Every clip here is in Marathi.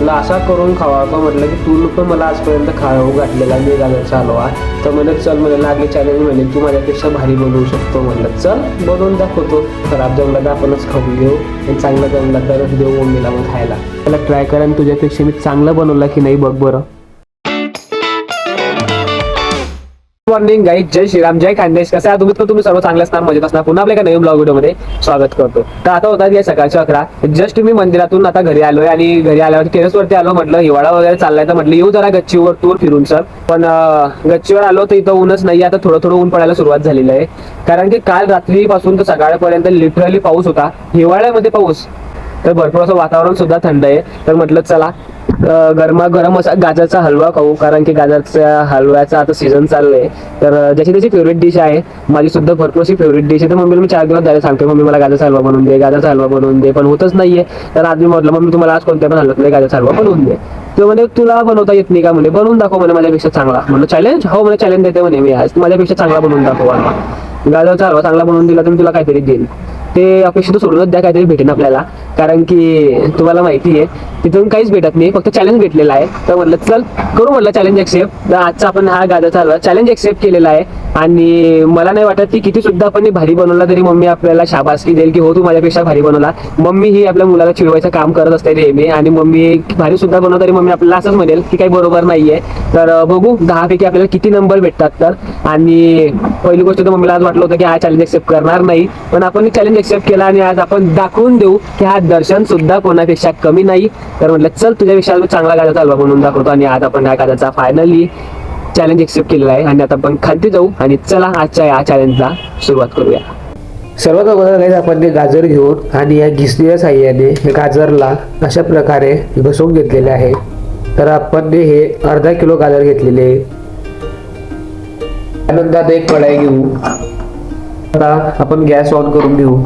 तुला असा करून खावा. का म्हटलं की तू पण मला आजपर्यंत खाऊ घातलेला. मी झाले चालू आहे. तर म्हणे चल म्हणे लागले चॅलेंज म्हणे तू माझ्यापेक्षा भारी बनवू शकतो म्हटलं चल बनवून दाखवतो. खराब जमला तर आपणच खाऊन घेऊ. आणि चांगला जमला तर देऊ मम्मीला मग खायला. त्याला ट्राय करा आणि तुझ्यापेक्षा मी चांगलं बनवलं की नाही बघ बरं. मॉर्निंग गाईज जय श्रीराम जय खानदेश कसं तुम्ही तर तुम्ही सर्व चांगले असणार मजेत असणार. पुन्हा आपल्या एका नवीन ब्लॉग व्हिडिओमध्ये स्वागत करतो. तर आता होतात या सकाळच्या अकरा. जस्ट मी मंदिरातून आता घरी आलोय आणि घरी आल्यावर टेरेसवरती आलो म्हटलं हिवाळा वगैरे चाललाय तर म्हटलं येऊ जरा गच्चीवर टूर फिरून सर पण गच्चीवर आलो तर इथं ऊनच नाही आता थोडं थोडं ऊन पडायला सुरुवात झालेली आहे. कारण की काल रात्रीपासून तर सकाळपर्यंत लिटरली पाऊस होता. हिवाळ्यामध्ये पाऊस. तर भरपूर असं वातावरण सुद्धा थंड आहे. तर म्हटलं चला गरमागरम गरमा गरम असा गाजरचा हलवा खाऊ कारण की गाजरच्या हलव्याचा आता सीझन चाललंय. तर जशी ज्याची त्याची फेवरेट डिश आहे माझी सुद्धा भरपूर अशी फेवरेट डिश आहे. तर मम्मीला मी चार दिवस झाले सांगते मम्मी मला गाजरचा हलवा बनवून दे गाजरचा हलवा बनवून दे पण होतच नाहीये. तर आज मी म्हटलं मम्मी तुम्हाला आज कोणत्या पण हलवत नाही गाजरचा हलवा बनवून दे. तो म्हणे तुला बनवता येत नाही का? म्हणे बनवून दाखव म्हणे माझ्यापेक्षा चांगला. म्हणलं चॅलेंज हो म्हणे चॅलेंज देते म्हणे मी आज. माझ्यापेक्षा चांगला बनवून दाखव हलवा गाजरचा हलवा चांगला बनवून दिला तर मी तुला काहीतरी देईन. ते अपेक्षित सोडूनच द्या काहीतरी भेटेन आपल्याला. कारण की तुम्हाला माहिती आहे तिथून काहीच भेटत नाही फक्त चॅलेंज भेटलेला आहे. तर म्हटलं चल करू म्हटलं चॅलेंज एक्सेप्ट तर आजचा आपण हा गाजरचा हलवा चॅलेंज एक्सेप्ट केलेला आहे. आणि मला नाही वाटत की किती सुद्धा आपण भारी बनवला तरी मम्मी आपल्याला शाबासकी देईल की हो तू माझ्यापेक्षा भारी बनवला. मम्मी ही आपल्या मुलाला चिडवायचं काम करत असते नेहमी आणि मम्मी भारी सुद्धा बनवत तरी मम्मी आपल्याला असंच म्हणेल की काही बरोबर नाहीये. तर बघू दहा पैकी आपल्याला किती नंबर भेटतात तर. आणि पहिली गोष्ट तर मम्मीला आज वाटलं होतं की हा चॅलेंज एक्सेप्ट करणार नाही. पण आपण चॅलेंज एक्सेप्ट केला आणि आज आपण दाखवून देऊ की हा दर्शन सुद्धा कोणापेक्षा कमी नाही. तर म्हटलं चल तुझ्यापेक्षा चांगला गाजा चालवा म्हणून दाखवतो आणि आज आपण ह्या गाजाचा फायनली चॅलेंज एक्सेप्ट केलेला आहे. आणि आता आपण खालती जाऊ आणि चला आजच्या या चॅलेंजला सुरुवात करूया. सर्वात अगोदर काही आपण ते गाजर घेऊन आणि या घिसणीच्या साह्याने गाजरला अशा प्रकारे घसवून घेतलेले आहे. तर आपण हे अर्धा किलो गाजर घेतलेले त्यानंतर आता एक कढाई घेऊ. आता आपण गॅस ऑन करून घेऊ.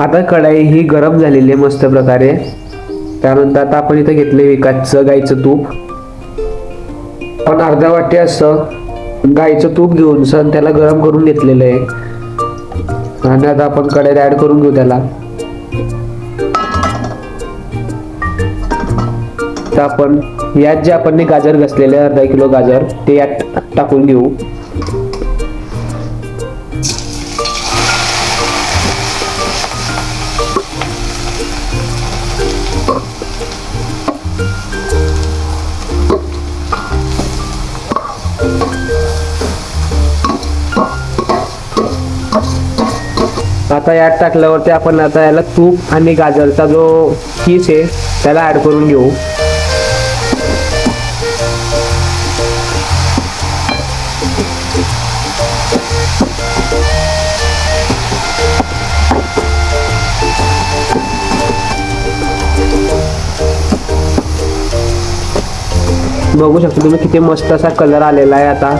आता कढाई ही गरम झालेली आहे मस्त प्रकारे. त्यानंतर आता आपण इथं घेतले विकासचं गाईचं तूप. आपण अर्धा वाटी असं गाईचं तूप घेऊन सण त्याला गरम करून घेतलेलं आहे. आणि आता आपण कढईत ऍड करून घेऊ त्याला. तर आपण यात जे आपण गाजर घसलेले आहे, अर्धा किलो गाजर ते यात टाकून घेऊ. आता यात टाकल्यावरती आपण आता याला तूप आणि गाजरचा जो किस आहे त्याला ऍड करून घेऊ. बघू शकता तुम्ही किती मस्त असा कलर आलेला आहे आता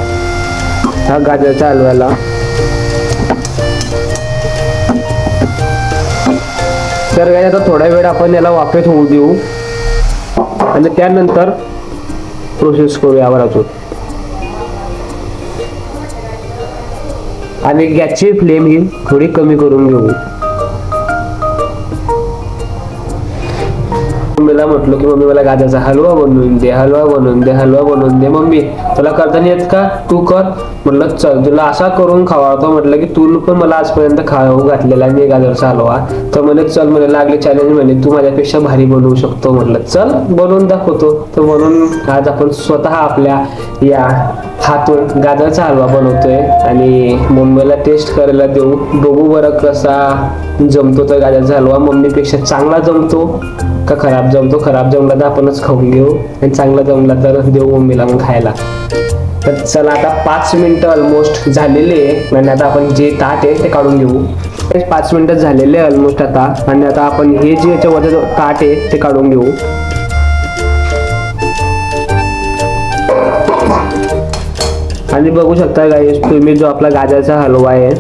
हा गाजरच्या हलव्याला. तर काय आता थोडा वेळ आपण याला वाफेत होऊ देऊ. आणि त्यानंतर प्रोसेस करू यावर अजून. आणि गॅसची फ्लेम ही थोडी कमी करून घेऊ. मम्मीला म्हटलो की मम्मी मला गाजरचा हलवा बनवून दे हलवा बनवून दे हलवा बनवून दे. मम्मी तुला करता नाही येत का? तू कर. म्हटलं चल तुला असा करून खावावतो म्हटलं की तू पण मला आजपर्यंत खाऊ घातलेला मी गाजरचा हलवा. तर म्हणे चल म्हणे लागले चॅलेंज म्हणे तू माझ्यापेक्षा भारी बनवू शकतो म्हटलं. चल बनवून दाखवतो. तर म्हणून आज आपण स्वतः आपल्या या हातून गाजरचा हलवा बनवतोय. आणि मम्मीला टेस्ट करायला देऊ. बघू बरं कसा जमतो तर गाजरचा हलवा मम्मीपेक्षा चांगला जमतो का खराब जमतो. खराब जमला तर आपणच खाऊन घेऊ आणि चांगला जमला तर देऊ मम्मीला मग खायला. तर चला आता पाच मिनिटं ऑलमोस्ट झालेले आहे आणि आता आपण जे ताट आहे ते काढून घेऊ. पाच मिनिटं झालेले आहे ऑलमोस्ट आता आणि आता आपण हे जे याच्यावर ताट आहे ते काढून घेऊ. आणि बघू शकता गाईस तुम्ही जो आपला गाजरचा हलवा आहे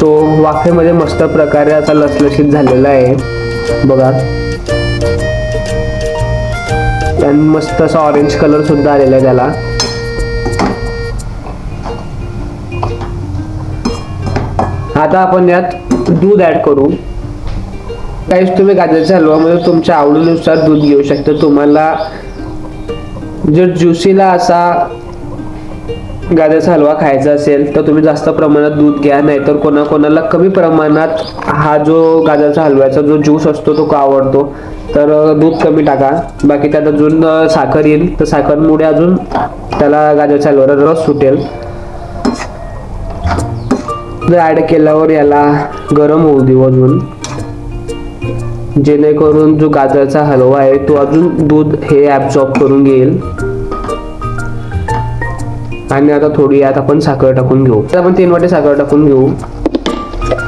तो वाफेमध्ये मस्त प्रकारे असा लसलशीत झालेला आहे. बघा. आणि मस्त असा ऑरेंज कलर सुद्धा आलेला आहे त्याला. आता आपण यात दूध ऍड करू. काहीच तुम्ही गाजरच्या हलवामध्ये तुमच्या आवडीनुसार दूध घेऊ शकता. तुम्हाला जर ज्युसीला असा गाजराचा हलवा खायचा असेल तर तुम्ही जास्त प्रमाणात दूध घ्या. नाहीतर कोणाकोणाला कमी प्रमाणात हा जो गाजराचा हलव्याचा जो ज्यूस असतो तो का आवडतो? तर दूध कमी टाका. बाकी त्यात अजून साखर येईल. तर साखरमुळे अजून त्याला गाजराच्या हलव्याला रस सुटेल. ऍड केल्यावर याला गरम होऊ देऊ अजून. जेणेकरून जो गाजराचा हलवा आहे तो अजून दूध हे ऍब्सॉर्ब करून घेईल. आणि आता थोडी यात आपण साखर टाकून घेऊ. तर आपण तीन वाटे साखर टाकून घेऊ.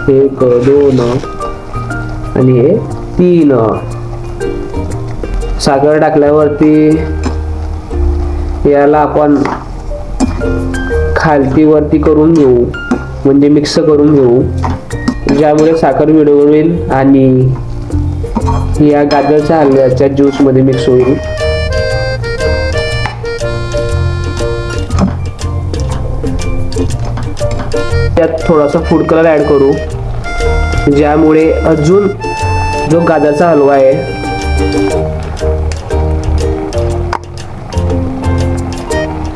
एक दोन आणि हे तीन. साखर टाकल्यावरती याला आपण खालती वरती करून घेऊ. म्हणजे मिक्स करून घेऊ. ज्यामुळे साखर विरघळेल आणि या गाजरच्या हल्ल्याच्या ज्यूसमध्ये मिक्स होईल. त्यात थोडासा फूड कलर ॲड करू. ज्यामुळे अजून जो गाजरचा हलवा आहे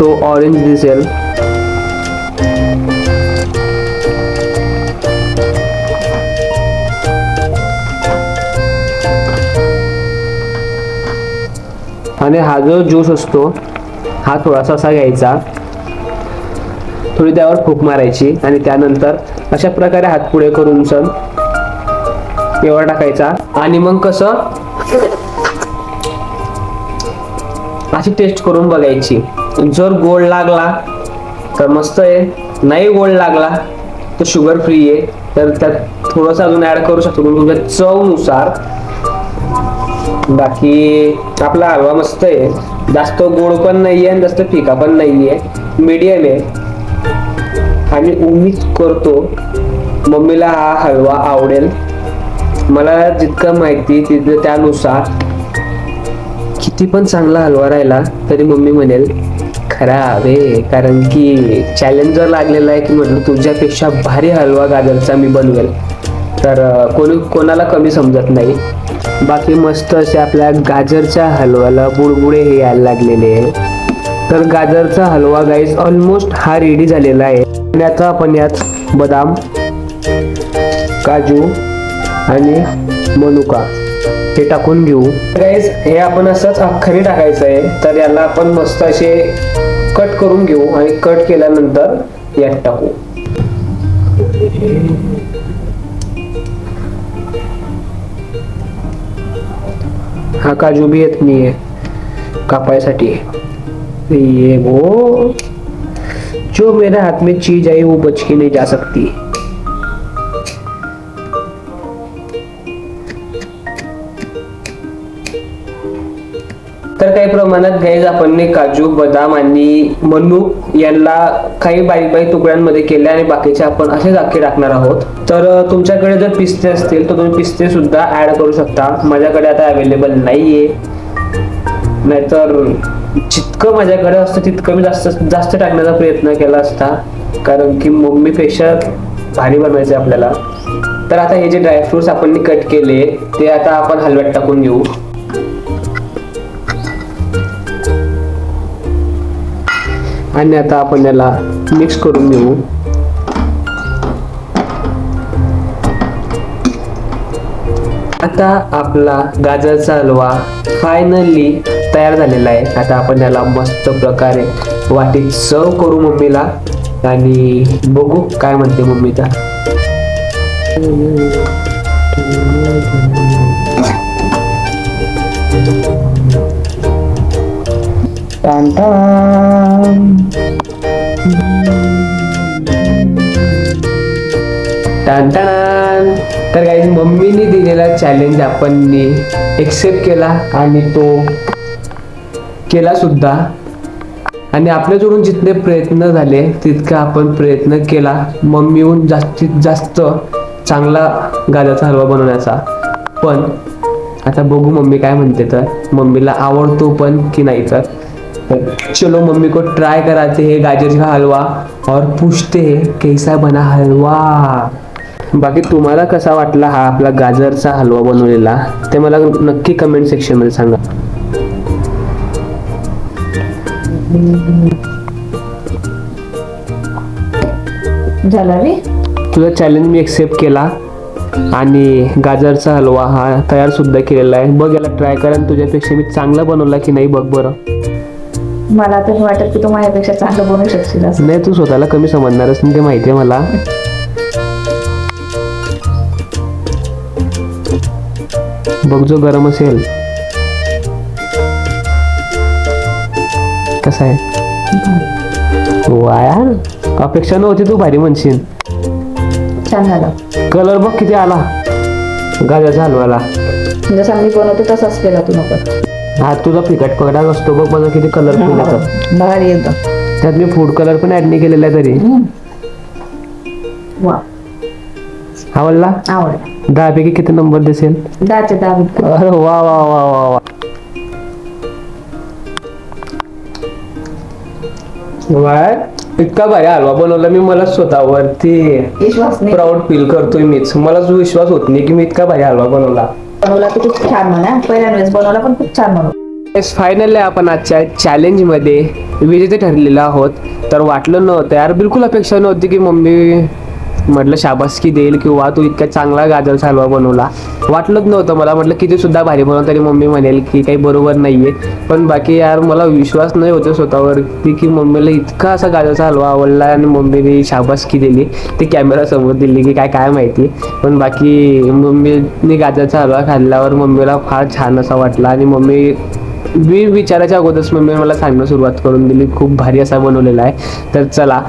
तो ऑरेंज दिसेल. आणि हा जो ज्यूस असतो हा थोडासा असा घ्यायचा. थोडी त्यावर फूक मारायची आणि त्यानंतर अशा प्रकारे हात पुढे करून सण एवढा टाकायचा. आणि मग कसं? अशी टेस्ट करून बघायची. जर गोड लागला तर मस्त आहे. नाही गोड लागला तर शुगर फ्री आहे. तर त्यात थोडंसं अजून ऍड करू शकतो. तुमच्या चवनुसार बाकी आपला हलवा मस्त आहे. जास्त गोड पण नाहीये आणि जास्त फिका पण नाहीये. मीडियम आहे. आणि उम्मीद करतो. मम्मीला हा हलवा आवडेल. मला जितकं माहिती तिथं त्यानुसार. किती पण चांगला हलवा राहिला तरी मम्मी म्हणेल खराब आहे कारण की चॅलेंजर लागलेला आहे की म्हटलं तुझ्यापेक्षा भारी हलवा गाजरचा मी बनवेल. तर कोणी कोणाला कमी समजत नाही. बाकी मस्त असे आपल्या गाजरच्या हलव्याला बुडबुडे हे यायला लागलेले. आहे तर गाजरचा हलवा गाईज ऑलमोस्ट हा रेडी झालेला आहे. पुण्याचा पण्यात आपण यात बदाम काजू आणि मनुका हे टाकून घेऊ. गाईज हे आपण असंच अख्खरी टाकायचं आहे. तर याला आपण मस्त असे कट करून घेऊ आणि कट केल्यानंतर यात टाकू. हा काजू बी येत नाहीये कापायसाठी. ये वो जो मेरे हाथ में चीज आई वो बच के नहीं जा सकती। तर काही प्रमाणात गैज आपण काजू बदाम आणि मनू यांना काही बारीक बारीक तुकड्यांमध्ये केले आणि बाकीचे आपण असेच अख्खे टाकणार आहोत. तर तुमच्याकडे जर पिस्ते असतील तर तुम्ही पिस्ते सुद्धा ऍड करू शकता. माझ्याकडे आता अवेलेबल नाहीये. नाहीतर जितकं माझ्याकडे असतं तितकं मी जास्त जास्त टाकण्याचा प्रयत्न केला असता. कारण की मम्मीपेक्षा भारी बनवायचं आपल्याला. तर आता हे जे ड्रायफ्रुट्स आपण कट केले ते आता आपण हलव्यात टाकून घेऊ. आणि आता आपण याला मिक्स करून घेऊ. आता आपला गाजरचा हलवा फायनली तयार झालेला आहे. आता आपण याला मस्त प्रकारे वाटीत सर्व करू मम्मीला आणि बघू काय म्हणते मम्मी त्या. तर काही मम्मीने दिलेला चॅलेंज आपण एक्सेप्ट केला आणि तो केला सुद्धा. आणि आपल्याकडून जितके प्रयत्न झाले तितका आपण प्रयत्न केला. मम्मीहून जास्तीत जास्त चांगला गाजराचा हलवा बनवण्याचा. पण आता बघू मम्मी काय म्हणते तर. मम्मीला आवडतो पण की नाही तर. चलो मम्मी को ट्राय कराते हे गाजर का हलवा. और पूछते हैं कैसा बना हलवा. बाकी तुम्हाला कसा वाटला हा आपला गाजरचा हलवा बनवलेला ते मला नक्की कमेंट सेक्शनमध्ये सांगा. झाला रे. तुझा चॅलेंज मी एक्सेप्ट केला आणि गाजरचा हलवा हा तयार सुद्धा केलेला आहे. बघ याला ट्राय कर आणि तुझ्यापेक्षा मी चांगला बनवला की नाही बघ बरं. मला तर वाटत की तू माझ्यापेक्षा चांगलं बनवू शकशील असं. नाही तू स्वतःला कमी समजणारच नाही ते माहिती आहे मला. बघ जो गरम असेल. कसा आहे? वा यार अपेक्षा नव्हती तू भारी म्हणशील. छान झालं. कलर बघ किती आला. गाजरचा हलवाला जसा मी बनवते तसाच केला तू नको. हा तुझा फिकट पगडा असतो बघ माझा किती कलरफुल येतं भारी एकदम त्यात मी फूड कलर पण ऍड नाही केलेला तरी. वा आवडला? आवडला. दहा पैकी किती नंबर दिसेल? दाचे दाबीत अरे वा वा वा वा वा. वाय इतका भारी हलवा बनवला मी मला स्वतःवरती. विश्वास नाही. प्राऊड फील करतोय मीच. मला जो विश्वास होत नाही की मी इतका भारी हलवा बनवला. खूप छान म्हणा. पहिल्या वेळेस बनवला पण खूप छान बनव फायनली आपण आजच्या चॅलेंजमध्ये विजेते ठरलेलो आहोत. तर वाटलं नव्हतं यार बिलकुल अपेक्षा नव्हती की मम्मी म्हटलं शाबासकी देईल किंवा तू इतका चांगला गाजरचा हलवा बनवला. वाटलंच नव्हतं मला. म्हटलं किती सुद्धा भारी बनव तरी मम्मी म्हणेल की काही बरोबर नाहीये. पण बाकी यार मला विश्वास नाही होतो स्वतःवर की मम्मीला इतका असा गाजरचा हलवा आवडला आणि मम्मीने शाबासकी दिली. ते कॅमेरा समोर दिली की काय काय माहिती. पण बाकी मम्मीने गाजरचा हलवा खाल्ल्यावर मम्मीला फार छान असा वाटला आणि मम्मी मी विचाराच्या अगोदरच मम्मी मला सांगणं सुरुवात करून दिली. खूप भारी असा बनवलेला आहे. तर चला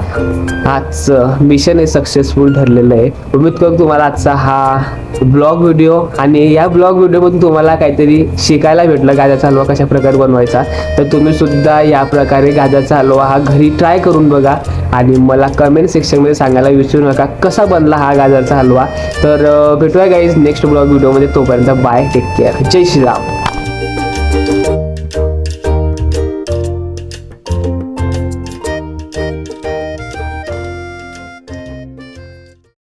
आजचं मिशन हे सक्सेसफुल ठरलेलं आहे. उमेद करून तुम्हाला आजचा हा ब्लॉग व्हिडिओ आणि या ब्लॉग व्हिडिओमधून तुम्हाला काहीतरी शिकायला भेटलं गाजरचा हलवा कशा प्रकारे बनवायचा. तर तुम्ही सुद्धा या प्रकारे गाजरचा हलवा हा घरी ट्राय करून बघा. आणि मला कमेंट सेक्शनमध्ये सांगायला विसरू नका कसा बनला हा गाजरचा हलवा तर भेटूया गाईज नेक्स्ट ब्लॉग व्हिडिओमध्ये तोपर्यंत बाय टेक केअर जय श्रीराम.